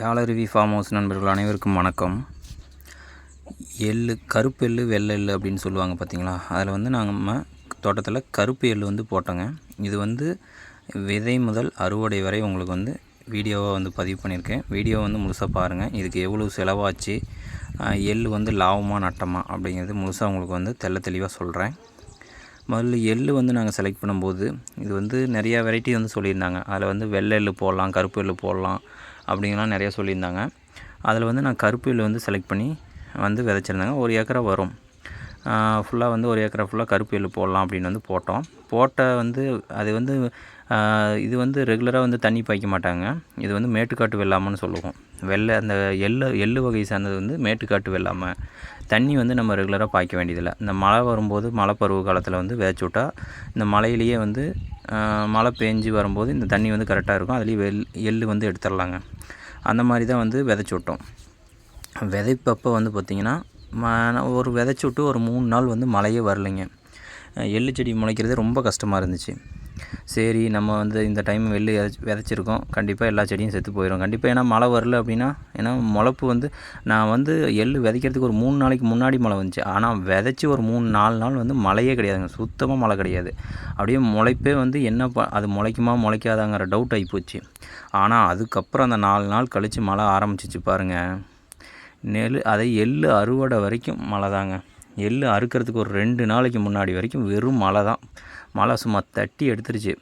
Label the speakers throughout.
Speaker 1: யாழருவி farm house நண்பர்கள் அனைவருக்கும் வணக்கம். எள்ளு கருப்பு எள்ளு வெள்ளை எள்ளு அப்படின்னு சொல்லுவாங்க பார்த்தீங்களா அதில் வந்து நாங்கள் நம்ம தோட்டத்தில் கருப்பு எள்ளு வந்து போட்டோங்க. இது வந்து விதை முதல் அறுவடை வரை உங்களுக்கு வந்து வீடியோவாக வந்து பதிவு பண்ணியிருக்கேன். வீடியோ வந்து முழுசாக பாருங்கள் இதுக்கு எவ்வளோ செலவாச்சு? எள் எள்ளு வந்து லாபமாக நட்டமா அப்படிங்கிறது முழுசாக உங்களுக்கு வந்து தெள்ள தெளிவாக சொல்கிறேன் முதல்ல எள்ளு வந்து நாங்கள் செலக்ட் பண்ணும்போது இது வந்து நிறையா வெரைட்டி வந்து சொல்லியிருந்தாங்க. அதில் வந்து வெள்ளை எள்ளு போடலாம் கருப்பு எள்ளு போடலாம். அப்படிங்கலாம் நிறையா சொல்லியிருந்தாங்க. அதில் வந்து நான் கருப்பு வந்து செலக்ட் பண்ணி வந்து விதைச்சிருந்தாங்க. ஒரு ஏக்கரை வரும். ஃபுல்லாக வந்து ஒரு ஏக்கரை ஃபுல்லாக கருப்பு எள்ளு போடலாம் அப்படின்னு வந்து போட்டோம். போட்ட வந்து அது வந்து இது வந்து ரெகுலராக வந்து தண்ணி பாய்க்க மாட்டாங்க. இது வந்து மேட்டுக்காட்டு வெள்ளாமன்னு சொல்லுவோம். வெள்ளை அந்த எள்ளு எள்ளு வகை சார்ந்தது வந்து மேட்டுக்காட்டு வெள்ளாமை. தண்ணி வந்து நம்ம ரெகுலராக பாய்க்க வேண்டியதில்லை. இந்த மழை வரும்போது மழை பருவ காலத்தில் வந்து விதைச்சி விட்டா இந்த மழையிலேயே வந்து மழை பேஞ்சு வரும்போது இந்த தண்ணி வந்து கரெக்டாக இருக்கும். அதுலேயும் எல் எள்ளு வந்து எடுத்துடலாங்க. அந்த மாதிரி தான் வந்து விதைச்சி விட்டோம் விதைப்பப்போ வந்து பார்த்திங்கன்னா ஒரு விதைச்சி விட்டு ஒரு மூணு நாள் வந்து மழையே வரலைங்க. எள்ளு செடி முளைக்கிறது ரொம்ப கஷ்டமாக இருந்துச்சு. சரி நம்ம வந்து இந்த டைம் வெள்ளு விதைச்சிருக்கோம். கண்டிப்பாக எல்லா செடியும் செத்து போயிடும் கண்டிப்பாக ஏன்னா மழை வரல அப்படின்னா ஏன்னா முளப்பு வந்து நான் வந்து எள்ளு விதைக்கிறதுக்கு ஒரு மூணு நாளைக்கு முன்னாடி மழை வந்துச்சு. ஆனால் விதைச்சி ஒரு மூணு நாலு நாள் வந்து மழையே கிடையாதுங்க. சுத்தமாக மழை கிடையாது. அப்படியே முளைப்பே வந்து என்ன ப அது முளைக்குமா முளைக்காதாங்கிற டவுட் ஆகிப்போச்சு ஆனால் அதுக்கப்புறம் அந்த நாலு நாள் கழித்து மழை ஆரம்பிச்சிச்சு பாருங்கள் நெல் அதை எள்ளு அறுவடை வரைக்கும் மழை தாங்க எள்ளு அறுக்கிறதுக்கு ஒரு ரெண்டு நாளைக்கு முன்னாடி வரைக்கும் வெறும் மழை தான் மழை சும்மா தட்டி எடுத்துருச்சு.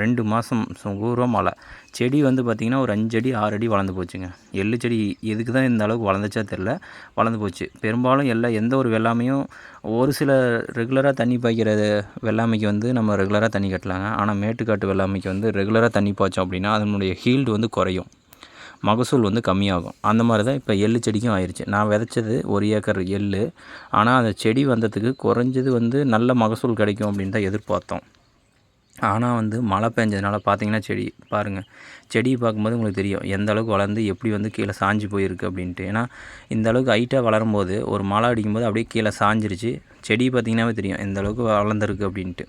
Speaker 1: ரெண்டு மாதம் பூரா மழை. செடி வந்து பார்த்திங்கன்னா ஒரு அஞ்சு அடி ஆறு அடி வளர்ந்து போச்சுங்க. எள்ளு செடி எதுக்கு தான் இந்த அளவுக்கு வளர்ந்துச்சா தெரில வளர்ந்து போச்சு. பெரும்பாலும் எல்லா எந்த ஒரு வெள்ளாமையும் ஒரு சில ரெகுலராக தண்ணி பாய்க்கிற வெள்ளாமைக்கு வந்து நம்ம ரெகுலராக தண்ணி கட்டலாங்க. ஆனால் மேட்டுக்காட்டு வெள்ளாமைக்கு வந்து ரெகுலராக தண்ணி பாய்ச்சோம் அப்படின்னா அதனுடைய ஹீல்டு வந்து குறையும். மகசூல் வந்து கம்மியாகும். அந்த மாதிரி தான் இப்போ எள்ளு செடிக்கும் ஆயிடுச்சு நான் விதைச்சது ஒரு ஏக்கர் எள்ளு. ஆனால் அந்த செடி வந்ததுக்கு குறைஞ்சது வந்து நல்ல மகசூல் கிடைக்கும் அப்படின்னு தான் எதிர்பார்த்தோம். ஆனால் வந்து மழை பெஞ்சதுனால பார்த்தீங்கன்னா செடி பாருங்கள் செடியை பார்க்கும்போது உங்களுக்கு தெரியும். எந்த அளவுக்கு வளர்ந்து எப்படி வந்து கீழே சாஞ்சு போயிருக்கு அப்படின்ட்டு. ஏன்னா இந்த அளவுக்கு ஹைட்டாக வளரும்போது ஒரு மழை அடிக்கும்போது அப்படியே கீழே சாஞ்சிருச்சு. செடி பார்த்தீங்கன்னாவே தெரியும் எந்த அளவுக்கு வளர்ந்துருக்கு அப்படின்ட்டு.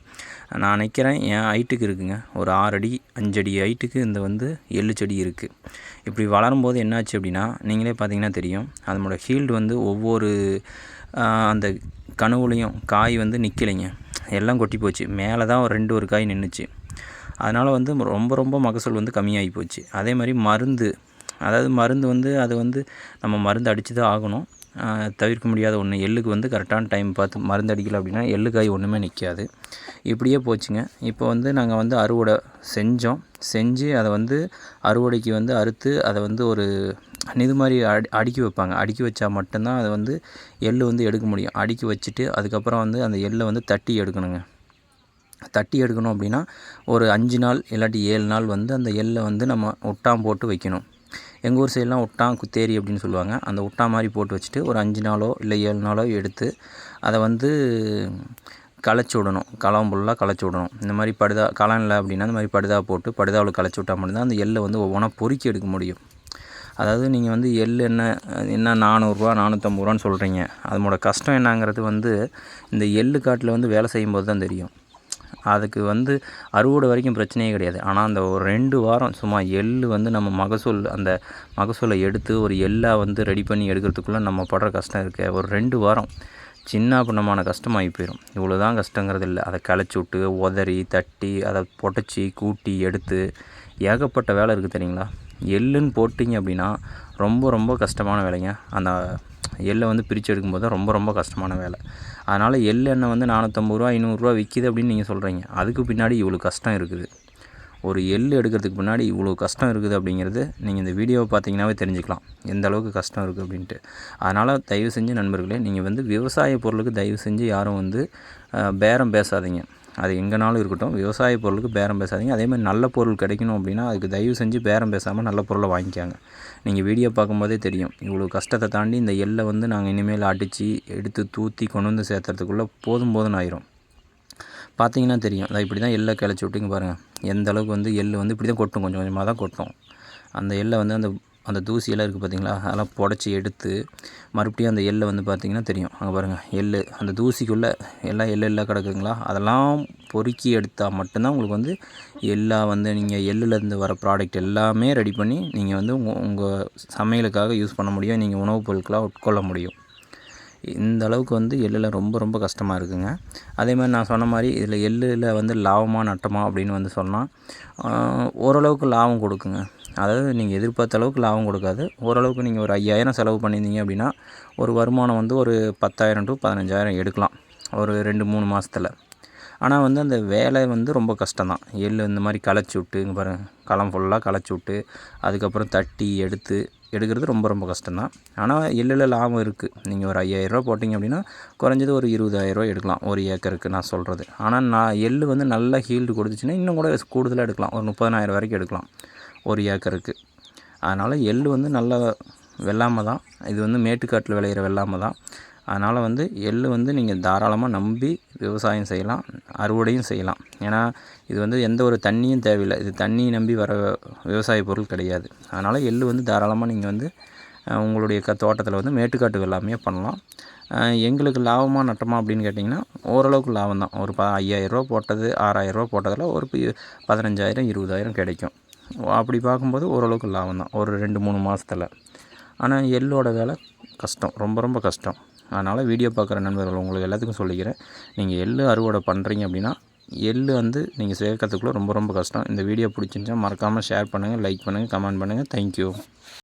Speaker 1: நான் நினைக்கிறேன் என் ஹைட்டுக்கு இருக்குங்க. ஒரு ஆறு அடி அஞ்சடி ஹைட்டுக்கு இந்த வந்து எள்ளு செடி இருக்குது இப்படி வளரும்போது என்னாச்சு அப்படின்னா நீங்களே பார்த்தீங்கன்னா தெரியும். அதனோட ஹீல்டு வந்து ஒவ்வொரு அந்த கனவுலையும் காய் வந்து நிற்கலைங்க எல்லாம் கொட்டி போச்சு. மேலே தான் ஒரு ரெண்டு ஒரு காய் நின்றுச்சு அதனால் வந்து ரொம்ப ரொம்ப மகசூல் வந்து கம்மியாகி போச்சு. அதே மாதிரி மருந்து அதாவது மருந்து வந்து அது வந்து நம்ம மருந்து அடித்து தான் ஆகணும். தவிர்க்க முடியாத ஒன்று எள்ளுக்கு வந்து கரெக்டான டைம் பார்த்து மருந்து அடிக்கல அப்படின்னா எள்ளு காய் ஒன்றுமே நிற்காது இப்படியே போச்சுங்க. இப்போ வந்து நாங்கள் வந்து அறுவடை செஞ்சோம். செஞ்சு அதை வந்து அறுவடைக்கு வந்து அறுத்து அதை வந்து ஒரு இது மாதிரி அடி அடுக்கி வைப்பாங்க. அடுக்கி வச்சா மட்டும்தான் அதை வந்து எள்ளு வந்து எடுக்க முடியும். அடுக்கி வச்சுட்டு அதுக்கப்புறம் வந்து அந்த எள்ளை வந்து தட்டி எடுக்கணுங்க. தட்டி எடுக்கணும் அப்படின்னா ஒரு அஞ்சு நாள் இல்லாட்டி ஏழு நாள் வந்து அந்த எள்ளை வந்து நம்ம ஒட்டாம் போட்டு வைக்கணும். எங்கள் ஊர் சைடெலாம் ஒட்டாம் குத்தேரி அப்படின்னு சொல்லுவாங்க. அந்த ஒட்டா மாதிரி போட்டு வச்சுட்டு ஒரு அஞ்சு நாளோ இல்லை ஏழு நாளோ எடுத்து அதை வந்து களைச்சி விடணும். களம் ஃபுல்லாக களைச்சி விடணும். இந்த மாதிரி படுதா களம் இல்லை அப்படின்னா இந்த மாதிரி படுதா போட்டு படுதாவில் களைச்சி விட்டால் மட்டும்தான் அந்த எள்ளை வந்து ஒவ்வொன்றா பொறுக்கி எடுக்க முடியும். அதாவது நீங்கள் வந்து எள் என்ன என்ன நானூறுரூவா நானூற்றம்பது ரூபான்னு சொல்கிறீங்க அதனோட கஷ்டம் என்னங்கிறது வந்து இந்த எள்ளு காட்டில் வந்து வேலை செய்யும்போது தான் தெரியும். அதுக்கு வந்து அறுவடை வரைக்கும் பிரச்சனையே கிடையாது. ஆனால் அந்த ஒரு ரெண்டு வாரம் சும்மா எள்ளு வந்து நம்ம மகசூல் அந்த மகசூலை எடுத்து ஒரு எள்ளாக வந்து ரெடி பண்ணி எடுக்கிறதுக்குள்ளே நம்ம படுற கஷ்டம் இருக்குது ஒரு ரெண்டு வாரம் சின்ன பின்னமான கஷ்டமாகி போயிடும் இவ்வளோ தான் கஷ்டங்கிறது இல்லை. அதை களைச்சி விட்டு உதறி தட்டி அதை புடச்சி கூட்டி எடுத்து ஏகப்பட்ட வேலை இருக்குது தெரியுங்களா? எள்ளுன்னு போட்டிங்க அப்படின்னா ரொம்ப ரொம்ப கஷ்டமான வேலைங்க. அந்த எள்ளை வந்து பிரித்து எடுக்கும்போது தான் ரொம்ப ரொம்ப கஷ்டமான வேலை. அதனால் எள் எண்ணெய் வந்து நானூற்றம்பது ரூபா ஐநூறுரூவா விற்கிது அப்படின்னு நீங்கள் சொல்கிறீங்க அதுக்கு பின்னாடி இவ்வளோ கஷ்டம் இருக்குது. ஒரு எள் எடுக்கிறதுக்கு பின்னாடி இவ்வளோ கஷ்டம் இருக்குது அப்படிங்கிறது நீங்கள் இந்த வீடியோவை பார்த்தீங்கன்னாவே தெரிஞ்சுக்கலாம். எந்த அளவுக்கு கஷ்டம் இருக்குது அப்படின்ட்டு. அதனால் தயவு செஞ்சு நண்பர்களே நீங்கள் வந்து விவசாய பொருளுக்கு தயவு செஞ்சு யாரும் வந்து பேரம் பேசாதீங்க. அது எங்கேனாலும் இருக்கட்டும். விவசாய பொருளுக்கு பேரம் பேசாதீங்க. அதேமாதிரி நல்ல பொருள் கிடைக்கணும் அப்படின்னா அதுக்கு தயவு செஞ்சு பேரம் பேசாமல் நல்ல பொருளை வாங்கிக்காங்க. நீங்கள் வீடியோ பார்க்கும்போதே தெரியும். இவ்வளோ கஷ்டத்தை தாண்டி இந்த எள்ளை வந்து நாங்கள் இனிமேல் அடித்து எடுத்து தூத்தி கொண்டு வந்து சேர்த்துறதுக்குள்ளே போதும் போதும் ஆயிரும். பார்த்தீங்கன்னா தெரியும். அதை இப்படி தான் எள்ளை கிளச்சி விட்டுங்க பாருங்கள் எந்த அளவுக்கு வந்து எள் வந்து இப்படி தான் கொட்டும். கொஞ்சம் கொஞ்சமாக தான் கொட்டும். அந்த எள்ளை வந்து அந்த அந்த தூசியெல்லாம் இருக்குது பார்த்தீங்களா? அதெல்லாம் புடச்சி எடுத்து மறுபடியும் அந்த எள்ளை வந்து பார்த்திங்கன்னா தெரியும். அங்கே பாருங்கள் எள்ளு. அந்த தூசிக்குள்ளே எல்லாம் எள்ளு எல்லாம் கிடக்குங்களா? அதெல்லாம் பொறுக்கி எடுத்தால் மட்டும்தான் உங்களுக்கு வந்து எல்லா வந்து நீங்கள் எள்ளுலேருந்து வர ப்ராடக்ட் எல்லாமே ரெடி பண்ணி நீங்கள் வந்து உங்கள் உங்கள் சமையலுக்காக யூஸ் பண்ண முடியும். நீங்கள் உணவுப் பொருட்களாக உட்கொள்ள முடியும். இந்த அளவுக்கு வந்து எள்ளில் ரொம்ப ரொம்ப கஷ்டமாக இருக்குங்க. அதே மாதிரி நான் சொன்ன மாதிரி இதில் எள்ளில் வந்து லாபமாக நட்டமா அப்படின்னு வந்து சொன்னால் ஓரளவுக்கு லாபம் கொடுக்குங்க. அதாவது நீங்கள் எதிர்பார்த்த அளவுக்கு லாபம் கொடுக்காது. ஓரளவுக்கு நீங்கள் ஒரு ஐயாயிரம் செலவு பண்ணியிருந்தீங்க அப்படின்னா ஒரு வருமானம் வந்து ஒரு பத்தாயிரம் டு பதினஞ்சாயிரம் எடுக்கலாம். ஒரு ரெண்டு மூணு மாதத்தில் ஆனால் வந்து அந்த வேலை வந்து ரொம்ப கஷ்டம் தான் எள் இந்த மாதிரி களைச்சி விட்டு இங்கே பாருங்கள் களம் ஃபுல்லாக களைச்சி விட்டு அதுக்கப்புறம் தட்டி எடுத்து எடுக்கிறது ரொம்ப ரொம்ப கஷ்டம் தான் ஆனால் எள்ளில் லாபம் இருக்குது நீங்கள் ஒரு ஐயாயிரரூவா போட்டிங்க அப்படின்னா குறைஞ்சது ஒரு இருபதாயிரரூவா எடுக்கலாம் ஒரு ஏக்கருக்கு நான் சொல்கிறது ஆனால் நான் எள் வந்து நல்லா ஹீல்டு கொடுத்துச்சுன்னா இன்னும் கூட கூடுதலாக எடுக்கலாம். ஒரு முப்பதனாயிரம் வரைக்கும் எடுக்கலாம். ஒரு ஏக்கருக்கு அதனால் எள் வந்து நல்ல வெள்ளாமை தான். இது வந்து மேட்டுக்காட்டில் விளையிற வெள்ளாமை தான். அதனால் வந்து எள் வந்து நீங்கள் தாராளமாக நம்பி விவசாயம் செய்யலாம் அறுவடையும் செய்யலாம். ஏன்னா இது வந்து எந்த ஒரு தண்ணியும் தேவையில்லை. இது தண்ணியை நம்பி வர விவசாய பொருள் கிடையாது. அதனால் எள் வந்து தாராளமாக நீங்கள் வந்து உங்களுடைய க தோட்டத்தில் வந்து மேட்டுக்காட்டு வெள்ளாமையே பண்ணலாம். எங்களுக்கு லாபமாக நட்டமா அப்படின்னு கேட்டிங்கன்னா ஓரளவுக்கு லாபம் தான். ஒரு ப ஐயாயிரரூவா போட்டது ஆறாயிரரூவா போட்டதில் ஒரு பதினஞ்சாயிரம் இருபதாயிரம் கிடைக்கும். அப்படி பார்க்கும்போது ஓரளவுக்கு லாபம் தான். ஒரு ரெண்டு மூணு மாதத்தில் ஆனால் எள்ளோட வேலை கஷ்டம். ரொம்ப ரொம்ப கஷ்டம். அதனால் வீடியோ பார்க்குற நண்பர்கள் உங்களுக்கு எல்லாத்துக்கும் சொல்லிக்கிறேன். நீங்கள் எள் அறுவடை பண்ணுறீங்க அப்படின்னா எள் வந்து நீங்கள் சேர்க்கறதுக்குள்ளே ரொம்ப ரொம்ப கஷ்டம். இந்த வீடியோ பிடிச்சிருந்துச்சா மறக்காமல் ஷேர் பண்ணுங்கள் லைக் பண்ணுங்கள் கமெண்ட் பண்ணுங்கள் தேங்க்யூ